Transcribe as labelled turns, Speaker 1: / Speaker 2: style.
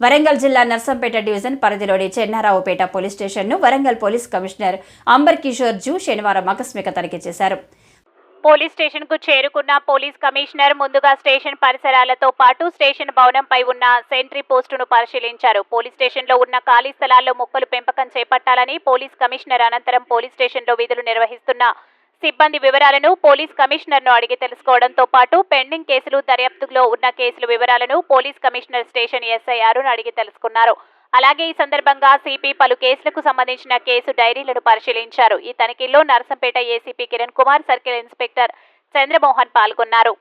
Speaker 1: వరంగల్ జిల్లా నర్సంపేట డివిజన్ పరిధిలోని చెన్నారావుపేట పోలీస్ స్టేషన్ను Warangal police commissioner amber Kishore zoo శనివారం ఆకస్మిక తనిఖీ చేశారు.
Speaker 2: పోలీస్ స్టేషన్కు చేరుకున్న పోలీస్ కమిషనర్ ముందుగా స్టేషన్ పరిసరాలతో పాటు స్టేషన్ భవనంపై ఉన్న సెంట్రీ పోస్టును పరిశీలించారు. పోలీస్ స్టేషన్లో ఉన్న ఖాళీ స్థలాల్లో మొక్కలు పెంపకం చేపట్టాలని పోలీస్ కమిషనర్ అనంతరం పోలీస్ స్టేషన్లో విధులు నిర్వహిస్తున్న సిబ్బంది వివరాలను పోలీస్ కమిషనర్ను అడిగి తెలుసుకోవడంతో పాటు పెండింగ్ కేసులు దర్యాప్తులో ఉన్న కేసుల వివరాలను police commissioner station SI Arun అడిగి తెలుసుకున్నారు. అలాగే ఈ సందర్భంగా సిపి పలు కేసులకు సంబంధించిన కేసు డైరీలను పరిశీలించారు. ఈ తనిఖీల్లో Narsampet ACP Kiran Kumar circle inspector Chandramohan పాల్గొన్నారు.